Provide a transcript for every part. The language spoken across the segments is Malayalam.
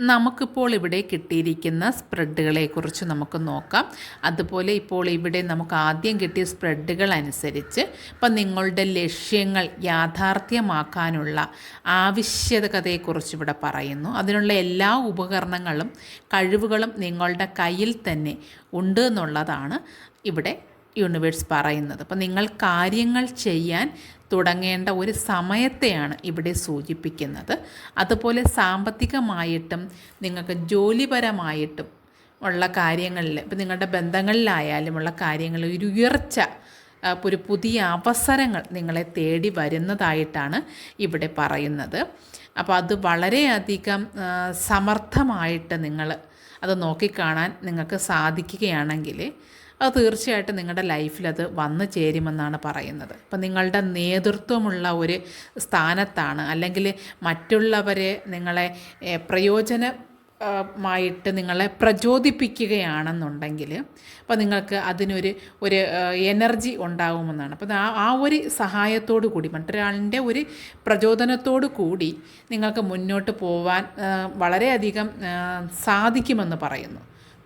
നമുക്കിപ്പോൾ ഇവിടെ കിട്ടിയിരിക്കുന്ന സ്പ്രെഡുകളെക്കുറിച്ച് നമുക്ക് നോക്കാം. അതുപോലെ ഇപ്പോൾ ഇവിടെ നമുക്ക് ആദ്യം കിട്ടിയ സ്പ്രെഡുകൾ അനുസരിച്ച് ഇപ്പം നിങ്ങളുടെ ലക്ഷ്യങ്ങൾ യാഥാർത്ഥ്യമാക്കാനുള്ള ആവശ്യകതയെക്കുറിച്ച് ഇവിടെ പറയുന്നു. അതിനുള്ള എല്ലാ ഉപകരണങ്ങളും കഴിവുകളും നിങ്ങളുടെ കയ്യിൽ തന്നെ ഉണ്ട് എന്നുള്ളതാണ് ഇവിടെ യൂണിവേഴ്സ് പറയുന്നത്. അപ്പം നിങ്ങൾ കാര്യങ്ങൾ ചെയ്യാൻ തുടങ്ങേണ്ട ഒരു സമയത്തെയാണ് ഇവിടെ സൂചിപ്പിക്കുന്നത്. അതുപോലെ സാമ്പത്തികമായിട്ടും നിങ്ങൾക്ക് ജോലിപരമായിട്ടും ഉള്ള കാര്യങ്ങളിൽ ഇപ്പം നിങ്ങളുടെ ബന്ധങ്ങളിലായാലും ഉള്ള കാര്യങ്ങളിൽ ഒരു ഉയർച്ച ഒരു പുതിയ അവസരങ്ങൾ നിങ്ങളെ തേടി വരുന്നതായിട്ടാണ് ഇവിടെ പറയുന്നത്. അപ്പോൾ അത് വളരെയധികം സമർത്ഥമായിട്ട് നിങ്ങൾ അത് നോക്കിക്കാണാൻ നിങ്ങൾക്ക് സാധിക്കുകയാണെങ്കിൽ അത് തീർച്ചയായിട്ടും നിങ്ങളുടെ ലൈഫിൽ അത് വന്നു ചേരുമെന്നാണ് പറയുന്നത്. അപ്പം നിങ്ങളുടെ നേതൃത്വമുള്ള ഒരു സ്ഥാനത്താണ്. അല്ലെങ്കിൽ മറ്റുള്ളവരെ നിങ്ങളെ പ്രയോജന മായിട്ട് നിങ്ങളെ പ്രചോദിപ്പിക്കുകയാണെന്നുണ്ടെങ്കിൽ അപ്പോൾ നിങ്ങൾക്ക് അതിനൊരു ഒരു എനർജി ഉണ്ടാകുമെന്നാണ് അപ്പോൾ ആ ആ ഒരു സഹായത്തോടു കൂടി മറ്റൊരാളിന്റെ ഒരു പ്രചോദനത്തോടു കൂടി നിങ്ങൾക്ക് മുന്നോട്ട് പോവാൻ വളരെയധികം സാധിക്കുമെന്ന് പറയുന്നു.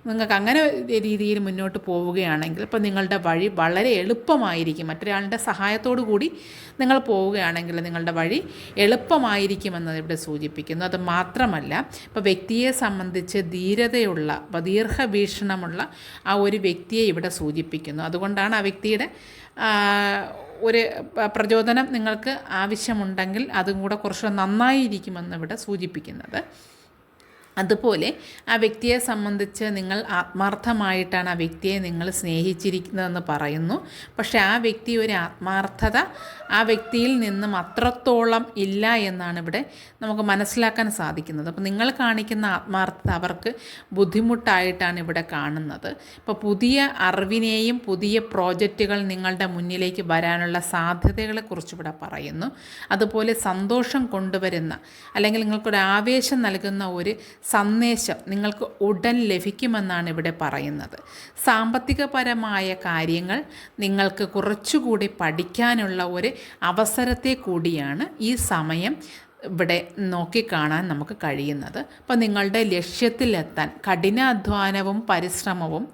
നിങ്ങൾക്ക് അങ്ങനെ രീതിയിൽ മുന്നോട്ട് പോവുകയാണെങ്കിൽ ഇപ്പോൾ നിങ്ങളുടെ വഴി വളരെ എളുപ്പമായിരിക്കും. മറ്റൊരാളുടെ സഹായത്തോടു കൂടി നിങ്ങൾ പോവുകയാണെങ്കിൽ നിങ്ങളുടെ വഴി എളുപ്പമായിരിക്കുമെന്നത് ഇവിടെ സൂചിപ്പിക്കുന്നു. അത് മാത്രമല്ല ഇപ്പോൾ വ്യക്തിയെ സംബന്ധിച്ച് ധീരതയുള്ള ദീർഘവീക്ഷണമുള്ള ആ ഒരു വ്യക്തിയെ ഇവിടെ സൂചിപ്പിക്കുന്നു. അതുകൊണ്ടാണ് ആ വ്യക്തിയുടെ ഒരു പ്രചോദനം നിങ്ങൾക്ക് ആവശ്യമുണ്ടെങ്കിൽ അതും കൂടെ കുറച്ച് നന്നായിരിക്കുമെന്ന് ഇവിടെ സൂചിപ്പിക്കുന്നത്. അതുപോലെ ആ വ്യക്തിയെ സംബന്ധിച്ച് നിങ്ങൾ ആത്മാർത്ഥമായിട്ടാണ് ആ വ്യക്തിയെ നിങ്ങൾ സ്നേഹിച്ചിരിക്കുന്നതെന്ന് പറയുന്നു. പക്ഷേ ആ വ്യക്തി ഒരു ആത്മാർത്ഥത ആ വ്യക്തിയിൽ നിന്നും അത്രത്തോളം ഇല്ല എന്നാണ് ഇവിടെ നമുക്ക് മനസ്സിലാക്കാൻ സാധിക്കുന്നത്. അപ്പോൾ നിങ്ങൾ കാണിക്കുന്ന ആത്മാർത്ഥത അവർക്ക് ബുദ്ധിമുട്ടായിട്ടാണ് ഇവിടെ കാണുന്നത്. ഇപ്പോൾ പുതിയ അറിവിനെയും പുതിയ പ്രോജക്റ്റുകൾ നിങ്ങളുടെ മുന്നിലേക്ക് വരാനുള്ള സാധ്യതകളെക്കുറിച്ച് ഇവിടെ പറയുന്നു. അതുപോലെ സന്തോഷം കൊണ്ടുവരുന്ന അല്ലെങ്കിൽ നിങ്ങൾക്കൊരു ആവേശം നൽകുന്ന ഒരു സന്ദേശം നിങ്ങൾക്ക് ഉടൻ ലഭിക്കുമെന്നാണ് ഇവിടെ പറയുന്നത്. സാമ്പത്തികപരമായ കാര്യങ്ങൾ നിങ്ങൾക്ക് കുറച്ചുകൂടി പഠിക്കാനുള്ള ഒരു അവസരത്തെ കൂടിയാണ് ഈ സമയം ഇവിടെ നോക്കിക്കാണാൻ നമുക്ക് കഴിയുന്നത്. അപ്പോൾ നിങ്ങളുടെ ലക്ഷ്യത്തിലെത്താൻ കഠിനാധ്വാനവും പരിശ്രമവും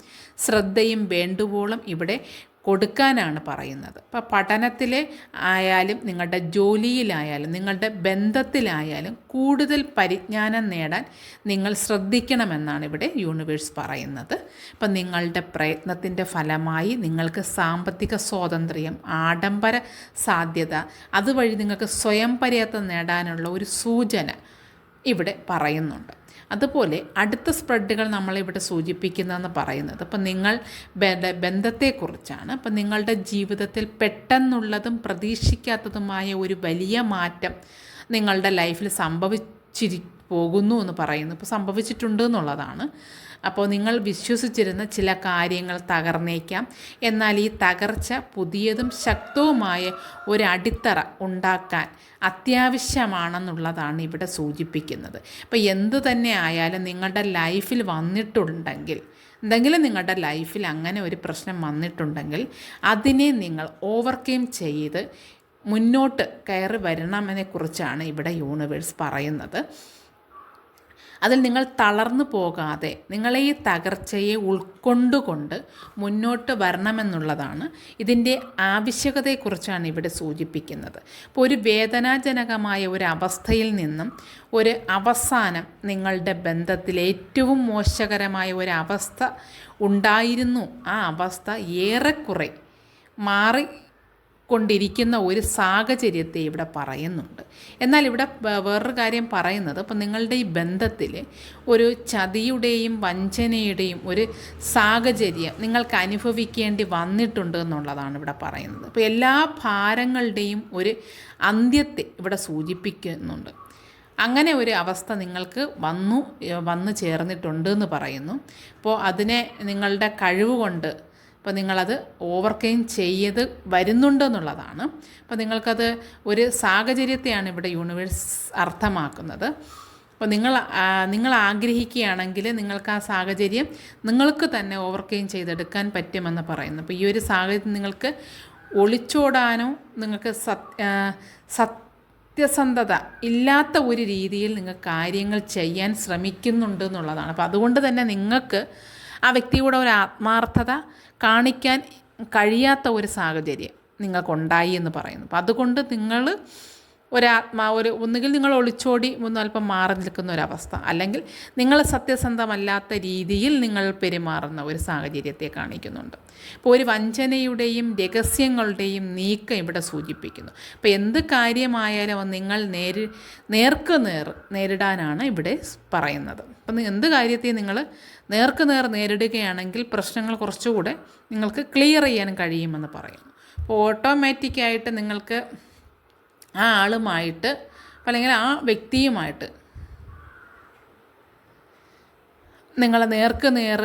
ശ്രദ്ധയും വേണ്ടുവോളം ഇവിടെ കൊടുക്കാനാണ് പറയുന്നത്. അപ്പോൾ പഠനത്തിൽ ആയാലും നിങ്ങളുടെ ജോലിയിലായാലും നിങ്ങളുടെ ബന്ധത്തിലായാലും കൂടുതൽ പരിജ്ഞാനം നേടാൻ നിങ്ങൾ ശ്രദ്ധിക്കണമെന്നാണ് ഇവിടെ യൂണിവേഴ്സ് പറയുന്നത്. അപ്പം നിങ്ങളുടെ പ്രയത്നത്തിന്റെ ഫലമായി നിങ്ങൾക്ക് സാമ്പത്തിക സ്വാതന്ത്ര്യം ആഡംബര സാധ്യത അതുവഴി നിങ്ങൾക്ക് സ്വയം പര്യാപ്തം നേടാനുള്ള ഒരു സൂചന ഇവിടെ പറയുന്നുണ്ട്. അതുപോലെ അടുത്ത സ്പ്രെഡുകൾ നമ്മളിവിടെ സൂചിപ്പിക്കുന്നതെന്ന് പറയുന്നത്. അപ്പം നിങ്ങൾ ബന്ധത്തെക്കുറിച്ചാണ്. അപ്പം നിങ്ങളുടെ ജീവിതത്തിൽ പെട്ടെന്നുള്ളതും പ്രതീക്ഷിക്കാത്തതുമായ ഒരു വലിയ മാറ്റം നിങ്ങളുടെ ലൈഫിൽ സംഭവിച്ചിരി പോകുന്നു എന്ന് പറയുന്നു. ഇപ്പോൾ സംഭവിച്ചിട്ടുണ്ട് എന്നുള്ളതാണ്. അപ്പോൾ നിങ്ങൾ വിശ്വസിച്ചിരുന്ന ചില കാര്യങ്ങൾ തകർന്നേക്കാം. എന്നാൽ ഈ തകർച്ച പുതിയതും ശക്തവുമായ ഒരു അടിത്തറ ഉണ്ടാക്കാൻ അത്യാവശ്യമാണെന്നുള്ളതാണ് ഇവിടെ സൂചിപ്പിക്കുന്നത്. അപ്പോൾ എന്തു തന്നെ ആയാലും നിങ്ങളുടെ ലൈഫിൽ വന്നിട്ടുണ്ടെങ്കിൽ എന്തെങ്കിലും നിങ്ങളുടെ ലൈഫിൽ അങ്ങനെ ഒരു പ്രശ്നം വന്നിട്ടുണ്ടെങ്കിൽ അതിനെ നിങ്ങൾ ഓവർകം ചെയ്ത് മുന്നോട്ട് കയറി വരണമെന്നെക്കുറിച്ചാണ് ഇവിടെ യൂണിവേഴ്സ് പറയുന്നത്. അതിൽ നിങ്ങൾ തളർന്നു പോകാതെ നിങ്ങളെ ഈ തകർച്ചയെ ഉൾക്കൊണ്ടുകൊണ്ട് മുന്നോട്ട് വരണമെന്നുള്ളതാണ് ഇതിന്റെ ആവശ്യകതയെക്കുറിച്ചാണ് ഇവിടെ സൂചിപ്പിക്കുന്നത്. അപ്പോൾ ഒരു വേദനാജനകമായ ഒരു അവസ്ഥയിൽ നിന്നും ഒരു അവസാനം നിങ്ങളുടെ ബന്ധത്തിൽ ഏറ്റവും മോശകരമായ ഒരു അവസ്ഥ ഉണ്ടായിരുന്നു. ആ അവസ്ഥ ഏറെക്കുറെ മാറി കൊണ്ടിരിക്കുന്ന ഒരു സാഹചര്യത്തെ ഇവിടെ പറയുന്നുണ്ട്. എന്നാൽ ഇവിടെ വേറൊരു കാര്യം പറയുന്നത് അപ്പം നിങ്ങളുടെ ഈ ബന്ധത്തിൽ ഒരു ചതിയുടെയും വഞ്ചനയുടെയും ഒരു സാഹചര്യം നിങ്ങൾക്ക് അനുഭവിക്കേണ്ടി വന്നിട്ടുണ്ട് എന്നുള്ളതാണ് ഇവിടെ പറയുന്നത്. അപ്പോൾ എല്ലാ ഭാരങ്ങളുടെയും ഒരു അന്ത്യത്തെ ഇവിടെ സൂചിപ്പിക്കുന്നുണ്ട്. അങ്ങനെ ഒരു അവസ്ഥ നിങ്ങൾക്ക് വന്നു വന്നു ചേർന്നിട്ടുണ്ട് എന്ന് പറയുന്നു. അപ്പോൾ അതിനെ നിങ്ങളുടെ കഴിവ് കൊണ്ട് അപ്പോൾ നിങ്ങളത് ഓവർകെയിം ചെയ്ത് വരുന്നുണ്ടെന്നുള്ളതാണ്. അപ്പോൾ നിങ്ങൾക്കത് ഒരു സാഹചര്യത്തെയാണ് ഇവിടെ യൂണിവേഴ്സ് അർത്ഥമാക്കുന്നത്. അപ്പോൾ നിങ്ങൾ നിങ്ങൾ ആഗ്രഹിക്കുകയാണെങ്കിൽ നിങ്ങൾക്ക് ആ സാഹചര്യം നിങ്ങൾക്ക് തന്നെ ഓവർകെയിം ചെയ്തെടുക്കാൻ പറ്റുമെന്ന് പറയുന്നു. അപ്പോൾ ഈ ഒരു സാഹചര്യം നിങ്ങൾക്ക് ഒളിച്ചോടാനോ നിങ്ങൾക്ക് സത് സത്യസന്ധത ഇല്ലാത്ത ഒരു രീതിയിൽ നിങ്ങൾ കാര്യങ്ങൾ ചെയ്യാൻ ശ്രമിക്കുന്നുണ്ട് എന്നുള്ളതാണ്. അപ്പോൾ അതുകൊണ്ട് തന്നെ നിങ്ങൾക്ക് ആ വ്യക്തിയുടെ ഒരു ആത്മാർത്ഥത കാണിക്കാൻ കഴിയാത്ത ഒരു സാഹചര്യം നിങ്ങൾക്കുണ്ടായി എന്ന് പറയുന്നു. അപ്പം അതുകൊണ്ട് നിങ്ങൾ ഒരാത്മാ ഒരു ഒന്നുകിൽ നിങ്ങൾ ഒളിച്ചോടി ഒന്ന് അല്പം മാറി നിൽക്കുന്ന ഒരവസ്ഥ. അല്ലെങ്കിൽ നിങ്ങൾ സത്യസന്ധമല്ലാത്ത രീതിയിൽ നിങ്ങൾ പെരുമാറുന്ന ഒരു സാഹചര്യത്തെ കാണിക്കുന്നുണ്ട്. അപ്പോൾ ഒരു വഞ്ചനയുടെയും രഹസ്യങ്ങളുടെയും നീക്കം ഇവിടെ സൂചിപ്പിക്കുന്നു. അപ്പോൾ എന്ത് കാര്യമായാലും നിങ്ങൾ നേരി നേർക്ക് നേർ നേരിടാനാണ് ഇവിടെ പറയുന്നത്. അപ്പം എന്ത് കാര്യത്തെയും നിങ്ങൾ നേർക്ക് നേർ നേരിടുകയാണെങ്കിൽ പ്രശ്നങ്ങൾ കുറച്ചുകൂടെ നിങ്ങൾക്ക് ക്ലിയർ ചെയ്യാൻ കഴിയുമെന്ന് പറയുന്നു. അപ്പോൾ ഓട്ടോമാറ്റിക്കായിട്ട് നിങ്ങൾക്ക് ആ ആളുമായിട്ട് അല്ലെങ്കിൽ ആ വ്യക്തിയുമായിട്ട്. നിങ്ങൾ നേർക്ക് നേർ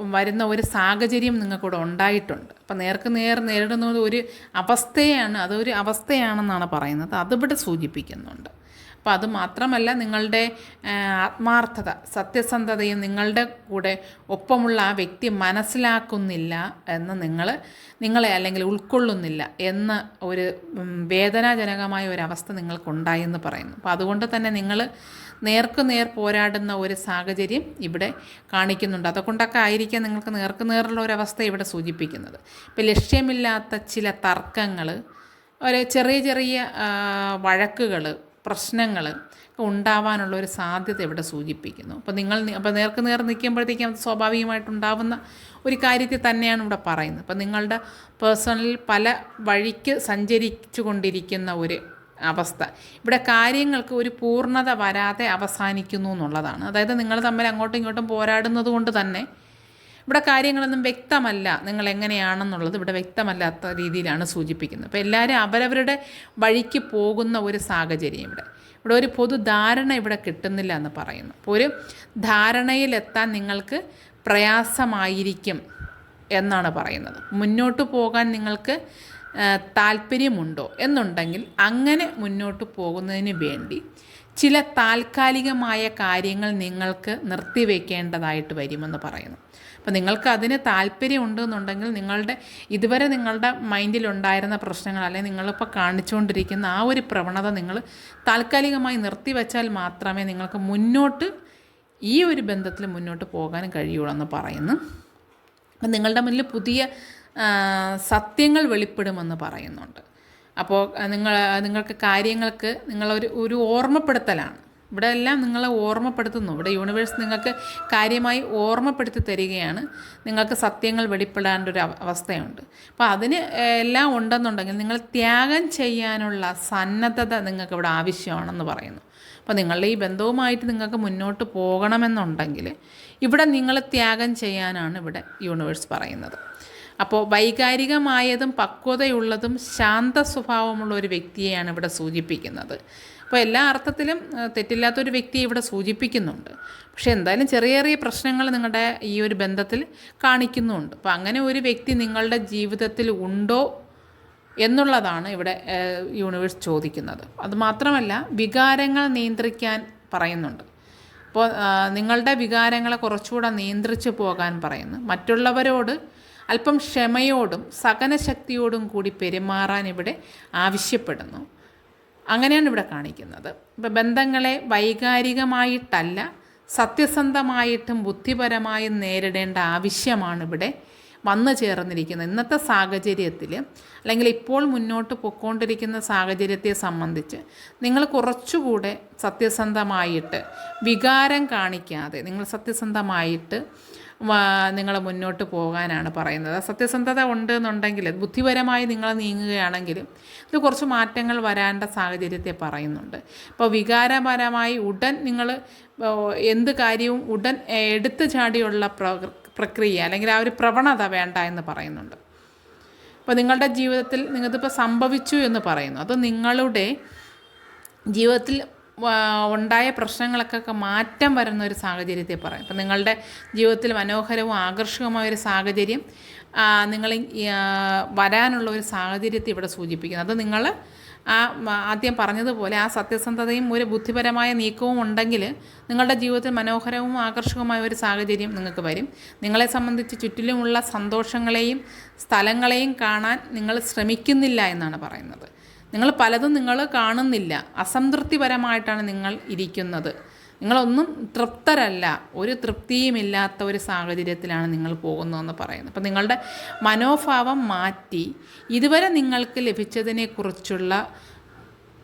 വരുന്ന ഒരു സാഹചര്യം നിങ്ങൾക്കിവിടെ ഉണ്ടായിട്ടുണ്ട്. അപ്പം നേർക്ക് നേർ നേരിടുന്ന ഒരു അവസ്ഥയാണ് അതൊരു അവസ്ഥയാണെന്നാണ് പറയുന്നത്. അതിവിടെ സൂചിപ്പിക്കുന്നുണ്ട്. അപ്പോൾ അത് മാത്രമല്ല നിങ്ങളുടെ ആത്മാർത്ഥത സത്യസന്ധതയും നിങ്ങളുടെ കൂടെ ഒപ്പമുള്ള ആ വ്യക്തി മനസ്സിലാക്കുന്നില്ല എന്ന് നിങ്ങൾ നിങ്ങളെ അല്ലെങ്കിൽ ഉൾക്കൊള്ളുന്നില്ല എന്ന ഒരു വേദനാജനകമായ ഒരു അവസ്ഥ നിങ്ങൾക്കുണ്ടായെന്ന് പറയുന്നു. അപ്പോൾ അതുകൊണ്ട് തന്നെ നിങ്ങൾ നേർക്കുനേർ പോരാടുന്ന ഒരു സാഹചര്യം ഇവിടെ കാണിക്കുന്നുണ്ട്. അതുകൊണ്ടൊക്കെ ആയിരിക്കാം നിങ്ങൾക്ക് നേർക്കുനേറുള്ള ഒരവസ്ഥ ഇവിടെ സൂചിപ്പിക്കുന്നത്. ഇപ്പം ലക്ഷ്യമില്ലാത്ത ചില തർക്കങ്ങൾ ഒരു ചെറിയ ചെറിയ വഴക്കുകൾ പ്രശ്നങ്ങൾ ഉണ്ടാവാനുള്ള ഒരു സാധ്യത ഇവിടെ സൂചിപ്പിക്കുന്നു. അപ്പോൾ നിങ്ങൾ അപ്പോൾ നേർക്ക് നേർ നിൽക്കുമ്പോഴത്തേക്കും അത് സ്വാഭാവികമായിട്ടുണ്ടാവുന്ന ഒരു കാര്യത്തിൽ തന്നെയാണ് ഇവിടെ പറയുന്നത്. അപ്പോൾ നിങ്ങളുടെ പേഴ്സണലിൽ പല വഴിക്ക് സഞ്ചരിച്ചു കൊണ്ടിരിക്കുന്ന ഒരു അവസ്ഥ. ഇവിടെ കാര്യങ്ങൾക്ക് ഒരു പൂർണത വരാതെ അവസാനിക്കുന്നു എന്നുള്ളതാണ്. അതായത് നിങ്ങൾ തമ്മിൽ അങ്ങോട്ടും ഇങ്ങോട്ടും പോരാടുന്നത് കൊണ്ട് തന്നെ ഇവിടെ കാര്യങ്ങളൊന്നും വ്യക്തമല്ല. നിങ്ങൾ എങ്ങനെയാണെന്നുള്ളത് ഇവിടെ വ്യക്തമല്ലാത്ത രീതിയിലാണ് സൂചിപ്പിക്കുന്നത്. അപ്പോൾ എല്ലാവരും അവരവരുടെ വഴിക്ക് പോകുന്ന ഒരു സാഹചര്യം ഇവിടെ. ഇവിടെ ഒരു പൊതുധാരണ ഇവിടെ കിട്ടുന്നില്ല എന്ന് പറയുന്നു. അപ്പോൾ ഒരു ധാരണയിലെത്താൻ നിങ്ങൾക്ക് പ്രയാസമായിരിക്കും എന്നാണ് പറയുന്നത്. മുന്നോട്ട് പോകാൻ നിങ്ങൾക്ക് താല്പര്യമുണ്ടോ എന്നുണ്ടെങ്കിൽ അങ്ങനെ മുന്നോട്ട് പോകുന്നതിന് വേണ്ടി ചില താൽക്കാലികമായ കാര്യങ്ങൾ നിങ്ങൾക്ക് നിർത്തിവെക്കേണ്ടതായിട്ട് വരുമെന്ന് പറയുന്നു. അപ്പോൾ നിങ്ങൾക്ക് അതിന് താല്പര്യമുണ്ടെന്നുണ്ടെങ്കിൽ നിങ്ങളുടെ ഇതുവരെ നിങ്ങളുടെ മൈൻഡിലുണ്ടായിരുന്ന പ്രശ്നങ്ങൾ അല്ലെങ്കിൽ നിങ്ങളിപ്പോൾ കാണിച്ചുകൊണ്ടിരിക്കുന്ന ആ ഒരു പ്രവണത നിങ്ങൾ താൽക്കാലികമായി നിർത്തിവെച്ചാൽ മാത്രമേ നിങ്ങൾക്ക് മുന്നോട്ട് ഈ ഒരു ബന്ധത്തിൽ മുന്നോട്ട് പോകാൻ കഴിയുള്ളൂ എന്ന് പറയുന്നു. അപ്പം നിങ്ങളുടെ മുന്നിൽ പുതിയ സത്യങ്ങൾ വെളിപ്പെടുമെന്ന് പറയുന്നുണ്ട്. അപ്പോൾ നിങ്ങൾ നിങ്ങൾക്ക് കാര്യങ്ങൾക്ക് നിങ്ങളൊരു ഒരു ഓർമ്മപ്പെടുത്തലാണ്. ഇവിടെ എല്ലാം നിങ്ങളെ ഓർമ്മപ്പെടുത്തുന്നു. ഇവിടെ യൂണിവേഴ്സ് നിങ്ങൾക്ക് കാര്യമായി ഓർമ്മപ്പെടുത്തി തരികയാണ്. നിങ്ങൾക്ക് സത്യങ്ങൾ വെളിപ്പെടേണ്ട ഒരു അവ- അവസ്ഥയുണ്ട്. അപ്പോൾ അതിന് എല്ലാം ഉണ്ടെന്നുണ്ടെങ്കിൽ നിങ്ങൾ ത്യാഗം ചെയ്യാനുള്ള സന്നദ്ധത നിങ്ങൾക്ക് ഇവിടെ ആവശ്യമാണെന്ന് പറയുന്നു. അപ്പോൾ നിങ്ങളുടെ ഈ ബന്ധവുമായിട്ട് നിങ്ങൾക്ക് മുന്നോട്ട് പോകണമെന്നുണ്ടെങ്കിൽ ഇവിടെ നിങ്ങൾ ത്യാഗം ചെയ്യാനാണ് ഇവിടെ യൂണിവേഴ്സ് പറയുന്നത്. അപ്പോൾ വൈകാരികമായതും പക്വതയുള്ളതും ശാന്ത സ്വഭാവമുള്ള ഒരു വ്യക്തിയെയാണ് ഇവിടെ സൂചിപ്പിക്കുന്നത്. അപ്പോൾ എല്ലാ അർത്ഥത്തിലും തെറ്റില്ലാത്തൊരു വ്യക്തിയെ ഇവിടെ സൂചിപ്പിക്കുന്നുണ്ട്. പക്ഷേ എന്തായാലും ചെറിയ ചെറിയ പ്രശ്നങ്ങൾ നിങ്ങളുടെ ഈ ഒരു ബന്ധത്തിൽ കാണിക്കുന്നുണ്ട്. അപ്പോൾ അങ്ങനെ ഒരു വ്യക്തി നിങ്ങളുടെ ജീവിതത്തിൽ ഉണ്ടോ എന്നുള്ളതാണ് ഇവിടെ യൂണിവേഴ്സ് ചോദിക്കുന്നത്. അതുമാത്രമല്ല വികാരങ്ങൾ നിയന്ത്രിക്കാൻ പറയുന്നുണ്ട്. അപ്പോൾ നിങ്ങളുടെ വികാരങ്ങളെ കുറച്ചുകൂടെ നിയന്ത്രിച്ച് പോകാൻ പറയുന്നു. മറ്റുള്ളവരോട് അല്പം ക്ഷമയോടും സഹനശക്തിയോടും കൂടി പെരുമാറാൻ ഇവിടെ ആവശ്യപ്പെടുന്നു. അങ്ങനെയാണ് ഇവിടെ കാണിക്കുന്നത്. ഇപ്പം ബന്ധങ്ങളെ വൈകാരികമായിട്ടല്ല സത്യസന്ധമായിട്ടും ബുദ്ധിപരമായും നേരിടേണ്ട ആവശ്യമാണ് ഇവിടെ വന്നു ചേർന്നിരിക്കുന്നത്. ഇന്നത്തെ സാഹചര്യത്തിൽ അല്ലെങ്കിൽ ഇപ്പോൾ മുന്നോട്ട് പൊക്കോണ്ടിരിക്കുന്ന സാഹചര്യത്തെ സംബന്ധിച്ച് നിങ്ങൾ കുറച്ചുകൂടെ സത്യസന്ധമായിട്ട് വികാരം കാണിക്കാതെ നിങ്ങൾ സത്യസന്ധമായിട്ട് നിങ്ങൾ മുന്നോട്ട് പോകാനാണ് പറയുന്നത്. സത്യസന്ധത ഉണ്ട് എന്നുണ്ടെങ്കിൽ ബുദ്ധിപരമായി നിങ്ങൾ നീങ്ങുകയാണെങ്കിൽ ഇത് കുറച്ച് മാറ്റങ്ങൾ വരാണ്ട സാഹചര്യത്തെ പറയുന്നുണ്ട്. അപ്പോൾ വികാരപരമായി ഉടൻ നിങ്ങൾ എന്ത് കാര്യവും ഉടൻ എടുത്തു ചാടിയുള്ള പ്ര- പ്രക്രിയ അല്ലെങ്കിൽ ആ ഒരു പ്രവണത വേണ്ട എന്ന് പറയുന്നുണ്ട്. അപ്പോൾ നിങ്ങളുടെ ജീവിതത്തിൽ നിങ്ങൾക്കിപ്പോൾ സംഭവിച്ചു എന്ന് പറയുന്നു. അത് നിങ്ങളുടെ ജീവിതത്തിൽ ഉണ്ടായ പ്രശ്നങ്ങളൊക്കെ മാറ്റം വരുന്ന ഒരു സാഹചര്യത്തെ പറയും. ഇപ്പം നിങ്ങളുടെ ജീവിതത്തിൽ മനോഹരവും ആകർഷകമായ ഒരു സാഹചര്യം നിങ്ങൾ വരാനുള്ള ഒരു സാഹചര്യത്തെ ഇവിടെ സൂചിപ്പിക്കുന്നു. അത് നിങ്ങൾ ആ ആദ്യം പറഞ്ഞതുപോലെ ആ സത്യസന്ധതയും ഒരു ബുദ്ധിപരമായ നീക്കവും ഉണ്ടെങ്കിൽ നിങ്ങളുടെ ജീവിതത്തിൽ മനോഹരവും ആകർഷകമായ ഒരു സാഹചര്യം നിങ്ങൾക്ക് വരും. നിങ്ങളെ സംബന്ധിച്ച് ചുറ്റിലുമുള്ള സന്തോഷങ്ങളെയും സ്ഥലങ്ങളെയും കാണാൻ നിങ്ങൾ ശ്രമിക്കുന്നില്ല എന്നാണ് പറയുന്നത്. നിങ്ങൾ പലതും നിങ്ങൾ കാണുന്നില്ല. അസംതൃപ്തിപരമായിട്ടാണ് നിങ്ങൾ ഇരിക്കുന്നത്. നിങ്ങളൊന്നും തൃപ്തരല്ല. ഒരു തൃപ്തിയുമില്ലാത്ത ഒരു സാഹചര്യത്തിലാണ് നിങ്ങൾ പോകുന്നതെന്ന് പറയുന്നത്. അപ്പം നിങ്ങളുടെ മനോഭാവം മാറ്റി ഇതുവരെ നിങ്ങൾക്ക് ലഭിച്ചതിനെക്കുറിച്ചുള്ള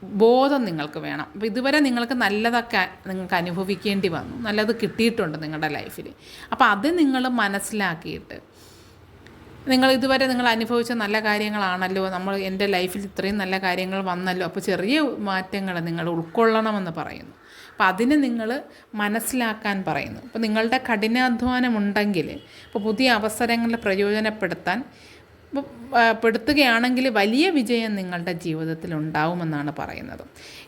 ബോധം നിങ്ങൾക്ക് വേണം. അപ്പോൾ ഇതുവരെ നിങ്ങൾക്ക് നല്ലതൊക്കെ നിങ്ങൾക്ക് അനുഭവിക്കേണ്ടി വന്നു. നല്ലത് കിട്ടിയിട്ടുണ്ട് നിങ്ങളുടെ ലൈഫിൽ അപ്പോൾ അത് നിങ്ങൾ മനസ്സിലാക്കിയിട്ട് നിങ്ങൾ ഇതുവരെ നിങ്ങൾ അനുഭവിച്ച നല്ല കാര്യങ്ങളാണല്ലോ. നമ്മൾ എന്റെ ലൈഫിൽ ഇത്രയും നല്ല കാര്യങ്ങൾ വന്നല്ലോ. അപ്പോൾ ചെറിയ മാറ്റങ്ങൾ നിങ്ങൾ ഉൾക്കൊള്ളണമെന്ന് പറയുന്നു. അപ്പോൾ അതിന് നിങ്ങൾ മനസ്സിലാക്കാൻ പറയുന്നു. അപ്പോൾ നിങ്ങളുടെ കഠിനാധ്വാനം ഉണ്ടെങ്കിൽ ഇപ്പോൾ പുതിയ അവസരങ്ങൾ പ്രയോജനപ്പെടുത്താൻ പെടുത്തുകയാണെങ്കിൽ വലിയ വിജയം നിങ്ങളുടെ ജീവിതത്തിൽ ഉണ്ടാവുമെന്നാണ് പറയുന്നത്.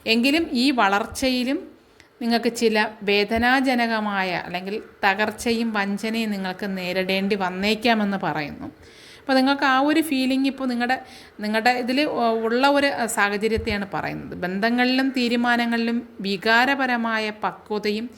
എങ്കിലും ഈ വളർച്ചയിലും നിങ്ങൾക്ക് ചില വേദനാജനകമായ അല്ലെങ്കിൽ തകർച്ചയും വഞ്ചനയും നിങ്ങൾക്ക് നേരിടേണ്ടി വന്നേക്കാമെന്ന് പറയുന്നു. അപ്പോൾ നിങ്ങൾക്ക് ആ ഒരു ഫീലിംഗ് ഇപ്പോൾ നിങ്ങളുടെ നിങ്ങളുടെ ഇതിൽ ഉള്ള ഒരു സാഹചര്യത്തെയാണ് പറയുന്നത്. ബന്ധങ്ങളിലും തീരുമാനങ്ങളിലും വികാരപരമായ പക്വതയും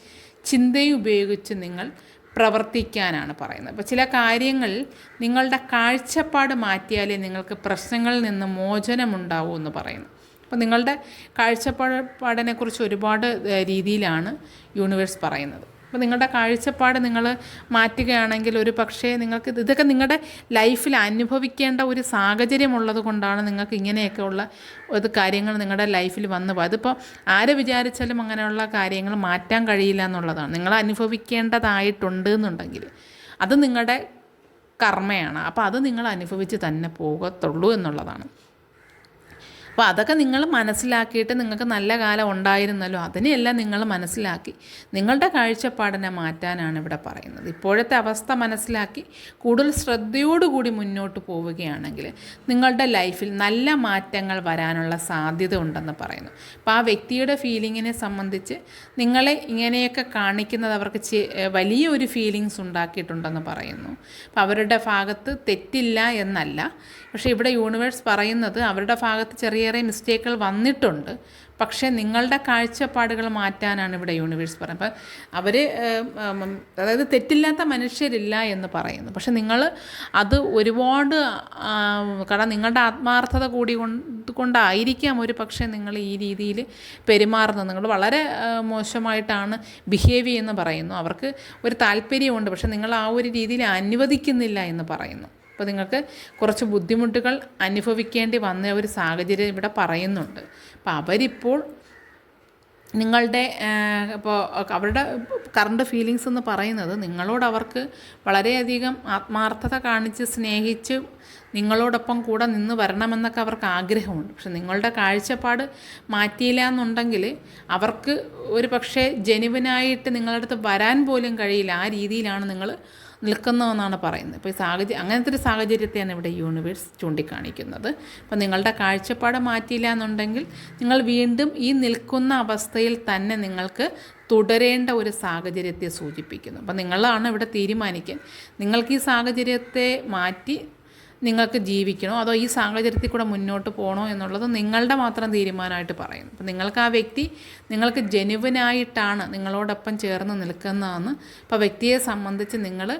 ചിന്തയും ഉപയോഗിച്ച് നിങ്ങൾ പ്രവർത്തിക്കാനാണ് പറയുന്നത്. അപ്പോൾ ചില കാര്യങ്ങൾ നിങ്ങളുടെ കാഴ്ചപ്പാട് മാറ്റിയാലേ നിങ്ങൾക്ക് പ്രശ്നങ്ങളിൽ നിന്ന് മോചനമുണ്ടാവൂ എന്ന് പറയുന്നു. അപ്പോൾ നിങ്ങളുടെ കാഴ്ചപ്പാടിനെക്കുറിച്ച് ഒരുപാട് രീതിയിലാണ് യൂണിവേഴ്സ് പറയുന്നത്. അപ്പോൾ നിങ്ങളുടെ കാഴ്ചപ്പാട് നിങ്ങൾ മാറ്റുകയാണെങ്കിൽ ഒരു പക്ഷേ നിങ്ങൾക്ക് ഇതൊക്കെ നിങ്ങളുടെ ലൈഫിൽ അനുഭവിക്കേണ്ട ഒരു സാഹചര്യം ഉള്ളത് കൊണ്ടാണ് നിങ്ങൾക്ക് ഇങ്ങനെയൊക്കെ ഉള്ള ഒരു കാര്യങ്ങൾ നിങ്ങളുടെ ലൈഫിൽ വന്നു പോകും അതിപ്പോൾ ആര് വിചാരിച്ചാലും അങ്ങനെയുള്ള കാര്യങ്ങൾ മാറ്റാൻ കഴിയില്ല എന്നുള്ളതാണ്. നിങ്ങൾ അനുഭവിക്കേണ്ടതായിട്ടുണ്ട് എന്നുണ്ടെങ്കിൽ അത് നിങ്ങളുടെ കർമ്മയാണ്. അപ്പോൾ അത് നിങ്ങൾ അനുഭവിച്ച് തന്നെ പോകത്തുള്ളൂ എന്നുള്ളതാണ്. അപ്പോൾ അതൊക്കെ നിങ്ങൾ മനസ്സിലാക്കിയിട്ട് നിങ്ങൾക്ക് നല്ല കാലം ഉണ്ടായിരുന്നല്ലോ. അതിനെയെല്ലാം നിങ്ങൾ മനസ്സിലാക്കി. നിങ്ങളുടെ കാഴ്ചപ്പാടിനെ മാറ്റാനാണ് ഇവിടെ പറയുന്നത്. ഇപ്പോഴത്തെ അവസ്ഥ മനസ്സിലാക്കി കൂടുതൽ ശ്രദ്ധയോടുകൂടി മുന്നോട്ട് പോവുകയാണെങ്കിൽ നിങ്ങളുടെ ലൈഫിൽ നല്ല മാറ്റങ്ങൾ വരാനുള്ള സാധ്യത ഉണ്ടെന്ന് പറയുന്നു. അപ്പോൾ ആ വ്യക്തിയുടെ ഫീലിങ്ങിനെ സംബന്ധിച്ച് നിങ്ങളെ ഇങ്ങനെയൊക്കെ കാണിക്കുന്നത് അവർക്ക് വലിയൊരു ഫീലിങ്സ് ഉണ്ടാക്കിയിട്ടുണ്ടെന്ന് പറയുന്നു. അപ്പോൾ അവരുടെ ഭാഗത്ത് തെറ്റില്ല എന്നല്ല. പക്ഷേ ഇവിടെ യൂണിവേഴ്സ് പറയുന്നത് അവരുടെ ഭാഗത്ത് ചെറിയ ചെറിയ മിസ്റ്റേക്കുകൾ വന്നിട്ടുണ്ട്. പക്ഷേ നിങ്ങളുടെ കാഴ്ചപ്പാടുകൾ മാറ്റാനാണ് ഇവിടെ യൂണിവേഴ്സ് പറയുന്നത്. അപ്പം അവർ അതായത് തെറ്റില്ലാത്ത മനുഷ്യരില്ല എന്ന് പറയുന്നു. പക്ഷെ നിങ്ങൾ അത് ഒരുപാട് കാരണം നിങ്ങളുടെ ആത്മാർത്ഥത കൂടി കൊണ്ട് കൊണ്ടായിരിക്കാം ഒരു പക്ഷേ നിങ്ങൾ ഈ രീതിയിൽ പെരുമാറുന്നത്. നിങ്ങൾ വളരെ മോശമായിട്ടാണ് ബിഹേവ് ചെയ്യുന്ന പറയുന്നു. അവർക്ക് ഒരു താല്പര്യമുണ്ട്. പക്ഷെ നിങ്ങൾ ആ ഒരു രീതിയിൽ അനുവദിക്കുന്നില്ല എന്ന് പറയുന്നു. അപ്പോൾ നിങ്ങൾക്ക് കുറച്ച് ബുദ്ധിമുട്ടുകൾ അനുഭവിക്കേണ്ടി വന്ന ഒരു സാഹചര്യം ഇവിടെ പറയുന്നുണ്ട്. അപ്പോൾ അവരിപ്പോൾ നിങ്ങളുടെ ഇപ്പോൾ അവരുടെ കറണ്ട് ഫീലിങ്സ് എന്ന് പറയുന്നത് നിങ്ങളോട് അവർക്ക് വളരെയധികം ആത്മാർത്ഥത കാണിച്ച് സ്നേഹിച്ച് നിങ്ങളോടൊപ്പം കൂടെ നിന്ന് വരണമെന്നൊക്കെ അവർക്ക് ആഗ്രഹമുണ്ട്. പക്ഷെ നിങ്ങളുടെ കാഴ്ചപ്പാട് മാറ്റിയില്ല എന്നുണ്ടെങ്കിൽ അവർക്ക് ഒരു പക്ഷേ ജനുവിനായിട്ട് നിങ്ങളുടെ അടുത്ത് വരാൻ പോലും കഴിയില്ല. ആ രീതിയിലാണ് നിങ്ങൾ നിൽക്കുന്നതെന്നാണ് പറയുന്നത്. ഇപ്പോൾ ഈ സാഹചര്യം അങ്ങനത്തെ ഒരു സാഹചര്യത്തെയാണ് ഇവിടെ യൂണിവേഴ്സ് ചൂണ്ടിക്കാണിക്കുന്നത്. അപ്പോൾ നിങ്ങളുടെ കാഴ്ചപ്പാട് മാറ്റിയില്ല എന്നുണ്ടെങ്കിൽ നിങ്ങൾ വീണ്ടും ഈ നിൽക്കുന്ന അവസ്ഥയിൽ തന്നെ നിങ്ങൾക്ക് തുടരേണ്ട ഒരു സാഹചര്യത്തെ സൂചിപ്പിക്കുന്നു. അപ്പം നിങ്ങളാണ് ഇവിടെ തീരുമാനിക്കാൻ. നിങ്ങൾക്ക് ഈ സാഹചര്യത്തെ മാറ്റി നിങ്ങൾക്ക് ജീവിക്കണോ? അതോ ഈ സാഹചര്യത്തിൽ കൂടെ മുന്നോട്ട് പോകണോ എന്നുള്ളത് നിങ്ങളുടെ മാത്രം തീരുമാനമായിട്ട് പറയുന്നു. അപ്പം നിങ്ങൾക്ക് ആ വ്യക്തി നിങ്ങൾക്ക് ജെനുവിനായിട്ടാണ് നിങ്ങളോടൊപ്പം ചേർന്ന് നിൽക്കുന്നതെന്ന് അപ്പോൾ വ്യക്തിയെ സംബന്ധിച്ച് നിങ്ങൾ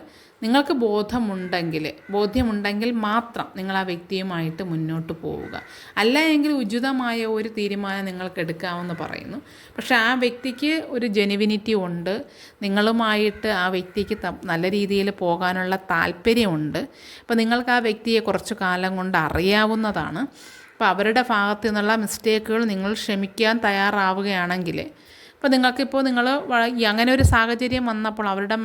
നിങ്ങൾക്ക് ബോധമുണ്ടെങ്കിൽ ബോധ്യമുണ്ടെങ്കിൽ മാത്രം നിങ്ങൾ ആ വ്യക്തിയുമായിട്ട് മുന്നോട്ട് പോവുക. അല്ല എങ്കിൽ ഉചിതമായ ഒരു തീരുമാനം നിങ്ങൾക്ക് എടുക്കാമെന്ന് പറയുന്നു. പക്ഷേ ആ വ്യക്തിക്ക് ഒരു ജെനുവിനിറ്റി ഉണ്ട്. നിങ്ങളുമായിട്ട് ആ വ്യക്തിക്ക് നല്ല രീതിയിൽ പോകാനുള്ള താല്പര്യമുണ്ട്. അപ്പോൾ നിങ്ങൾക്ക് ആ വ്യക്തിയെ കുറച്ച് കാലം കൊണ്ട് അറിയാവുന്നതാണ്. അപ്പോൾ അവരുടെ ഭാഗത്തു നിന്നുള്ള മിസ്റ്റേക്കുകൾ നിങ്ങൾ ക്ഷമിക്കാൻ തയ്യാറാവുകയാണെങ്കിൽ അപ്പോൾ നിങ്ങൾക്കിപ്പോൾ നിങ്ങൾ അങ്ങനെ ഒരു സാഹചര്യം വന്നപ്പോൾ അവരുടെ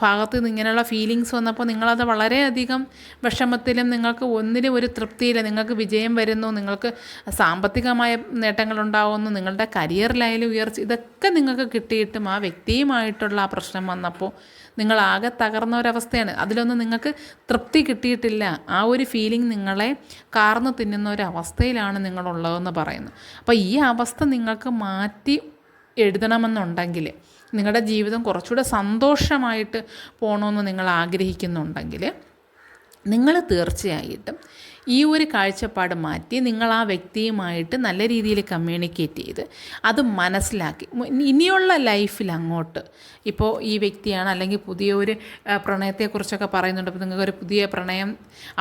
ഭാഗത്ത് നിന്ന് ഇങ്ങനെയുള്ള ഫീലിങ്സ് വന്നപ്പോൾ നിങ്ങളത് വളരെയധികം വിഷമത്തിലും നിങ്ങൾക്ക് ഒന്നിലും ഒരു തൃപ്തിയില്ല. നിങ്ങൾക്ക് വിജയം വരുന്നു. നിങ്ങൾക്ക് സാമ്പത്തികമായ നേട്ടങ്ങളുണ്ടാകുന്നു നിങ്ങളുടെ കരിയറിലായാലും ഉയർച്ച ഇതൊക്കെ നിങ്ങൾക്ക് കിട്ടിയിട്ടും ആ വ്യക്തിയുമായിട്ടുള്ള ആ പ്രശ്നം വന്നപ്പോൾ നിങ്ങളാകെ തകർന്ന ഒരവസ്ഥയാണ്. അതിലൊന്നും നിങ്ങൾക്ക് തൃപ്തി കിട്ടിയിട്ടില്ല. ആ ഒരു ഫീലിംഗ് നിങ്ങളെ കാർന്നു തിന്നുന്ന ഒരു അവസ്ഥയിലാണ് നിങ്ങളുള്ളതെന്ന് പറയുന്നു. അപ്പോൾ ഈ അവസ്ഥ നിങ്ങൾക്ക് മാറ്റി എഴുതണമെന്നുണ്ടെങ്കിൽ നിങ്ങളുടെ ജീവിതം കുറച്ചുകൂടെ സന്തോഷമായിട്ട് പോകണമെന്ന് നിങ്ങൾ ആഗ്രഹിക്കുന്നുണ്ടെങ്കിൽ നിങ്ങൾ തീർച്ചയായിട്ടും ഈ ഒരു കാഴ്ചപ്പാട് മാറ്റി നിങ്ങൾ ആ വ്യക്തിയുമായിട്ട് നല്ല രീതിയിൽ കമ്മ്യൂണിക്കേറ്റ് ചെയ്ത് അത് മനസ്സിലാക്കി. ഇനിയുള്ള ലൈഫിൽ അങ്ങോട്ട്. ഇപ്പോൾ ഈ വ്യക്തിയാണ് അല്ലെങ്കിൽ പുതിയ ഒരു പ്രണയത്തെക്കുറിച്ചൊക്കെ പറയുന്നുണ്ട്. അപ്പോൾ നിങ്ങൾക്കൊരു പുതിയ പ്രണയം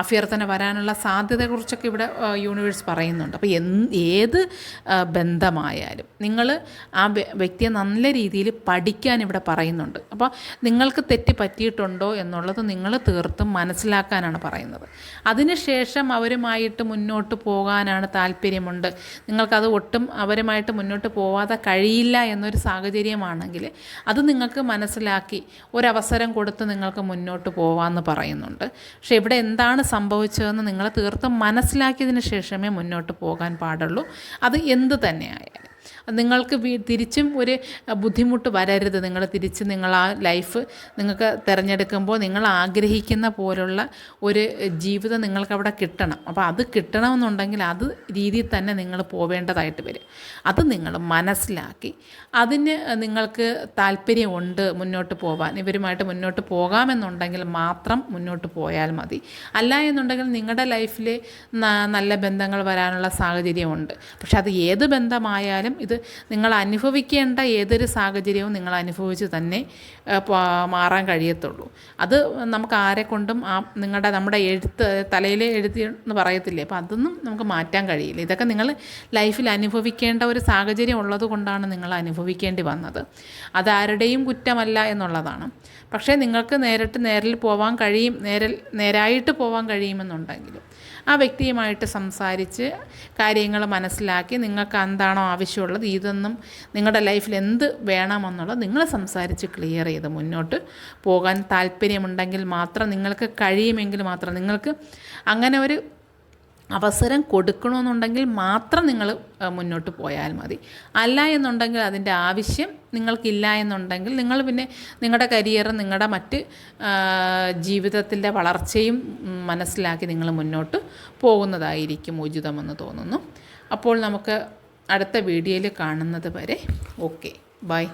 അഭ്യർത്ഥന വരാനുള്ള സാധ്യതയെക്കുറിച്ചൊക്കെ ഇവിടെ യൂണിവേഴ്സ് പറയുന്നുണ്ട്. അപ്പോൾ എന്ത് ഏത് ബന്ധമായാലും നിങ്ങൾ ആ വ്യക്തിയെ നല്ല രീതിയിൽ പഠിക്കാൻ ഇവിടെ പറയുന്നുണ്ട്. അപ്പോൾ നിങ്ങൾക്ക് തെറ്റ് പറ്റിയിട്ടുണ്ടോ എന്നുള്ളത് നിങ്ങൾ തീർത്തും മനസ്സിലാക്കാനാണ് പറയുന്നത്. അതിനുശേഷം അവരുമായിട്ട് മുന്നോട്ട് പോകാനാണ് താല്പര്യമുണ്ട്. നിങ്ങൾക്കത് ഒട്ടും അവരുമായിട്ട് മുന്നോട്ട് പോവാതെ കഴിയില്ല എന്നൊരു സാഹചര്യമാണെങ്കിൽ അത് നിങ്ങൾക്ക് മനസ്സിലാക്കി ഒരവസരം കൊടുത്ത് നിങ്ങൾക്ക് മുന്നോട്ട് പോവാമെന്ന് പറയുന്നുണ്ട്. പക്ഷെ ഇവിടെ എന്താണ് സംഭവിച്ചതെന്ന് നിങ്ങൾ തീർത്തും മനസ്സിലാക്കിയതിന് ശേഷമേ മുന്നോട്ട് പോകാൻ പാടുള്ളൂ. അത് എന്ത് തന്നെ ആയാലും നിങ്ങൾക്ക് തിരിച്ചും ഒരു ബുദ്ധിമുട്ട് വരരുത്. നിങ്ങൾ തിരിച്ച് നിങ്ങൾ ആ ലൈഫ് നിങ്ങൾക്ക് തിരഞ്ഞെടുക്കുമ്പോൾ നിങ്ങൾ ആഗ്രഹിക്കുന്ന പോലുള്ള ഒരു ജീവിതം നിങ്ങൾക്ക് അവിടെ കിട്ടണം. അപ്പോൾ അത് കിട്ടണമെന്നുണ്ടെങ്കിൽ അത് രീതിയിൽ തന്നെ നിങ്ങൾ പോവേണ്ടതായിട്ട് വരും. അത് നിങ്ങൾ മനസ്സിലാക്കി. അതിന് നിങ്ങൾക്ക് താല്പര്യമുണ്ട് മുന്നോട്ട് പോകാൻ ഇവരുമായിട്ട് മുന്നോട്ട് പോകാമെന്നുണ്ടെങ്കിൽ മാത്രം മുന്നോട്ട് പോയാൽ മതി. അല്ല എന്നുണ്ടെങ്കിൽ നിങ്ങളുടെ ലൈഫിൽ നല്ല ബന്ധങ്ങൾ വരാനുള്ള സാഹചര്യമുണ്ട്. പക്ഷെ അത് ഏത് ബന്ധമായാലും ഇത് നിങ്ങൾ അനുഭവിക്കേണ്ട ഏതൊരു സാഹചര്യവും നിങ്ങൾ അനുഭവിച്ച് തന്നെ മാറാൻ കഴിയത്തുള്ളൂ. അത് നമുക്ക് ആരെ കൊണ്ടും ആ നിങ്ങളുടെ നമ്മുടെ എഴുത്ത് തലയിലെ എഴുതി എന്ന് പറയത്തില്ലേ? അപ്പോൾ അതൊന്നും നമുക്ക് മാറ്റാൻ കഴിയില്ല. ഇതൊക്കെ നിങ്ങൾ ലൈഫിൽ അനുഭവിക്കേണ്ട ഒരു സാഹചര്യം ഉള്ളത് കൊണ്ടാണ് നിങ്ങൾ അനുഭവിക്കേണ്ടി വന്നത്. അതാരുടെയും കുറ്റമല്ല എന്നുള്ളതാണ്. പക്ഷേ നിങ്ങൾക്ക് നേരിട്ട് നേരിൽ പോവാൻ കഴിയും നേരിൽ നേരായിട്ട് പോവാൻ കഴിയുമെന്നുണ്ടെങ്കിലും. ആ വ്യക്തിയുമായിട്ട് സംസാരിച്ച് കാര്യങ്ങൾ മനസ്സിലാക്കി നിങ്ങൾക്ക് എന്താണോ ആവശ്യമുള്ളത് ഇതൊന്നും നിങ്ങളുടെ ലൈഫിൽ എന്ത് വേണമെന്നുള്ളത് നിങ്ങൾ സംസാരിച്ച് ക്ലിയർ ചെയ്ത് മുന്നോട്ട് പോകാൻ താല്പര്യമുണ്ടെങ്കിൽ മാത്രം നിങ്ങൾക്ക് കഴിയുമെങ്കിൽ മാത്രം നിങ്ങൾക്ക് അങ്ങനെ ഒരു അവസരം കൊടുക്കണമെന്നുണ്ടെങ്കിൽ മാത്രം നിങ്ങൾ മുന്നോട്ട് പോയാൽ മതി. അല്ല എന്നുണ്ടെങ്കിൽ അതിന്റെ ആവശ്യം നിങ്ങൾക്കില്ല എന്നുണ്ടെങ്കിൽ നിങ്ങൾ പിന്നെ നിങ്ങളുടെ കരിയറും നിങ്ങളുടെ മറ്റ് ജീവിതത്തിന്റെ വളർച്ചയും മനസ്സിലാക്കി നിങ്ങൾ മുന്നോട്ട് പോകുന്നതായിരിക്കും ഉചിതമെന്ന് തോന്നുന്നു. അപ്പോൾ നമുക്ക് അടുത്ത വീഡിയോയിൽ കാണുന്നത് വരെ ഓക്കെ ബൈ.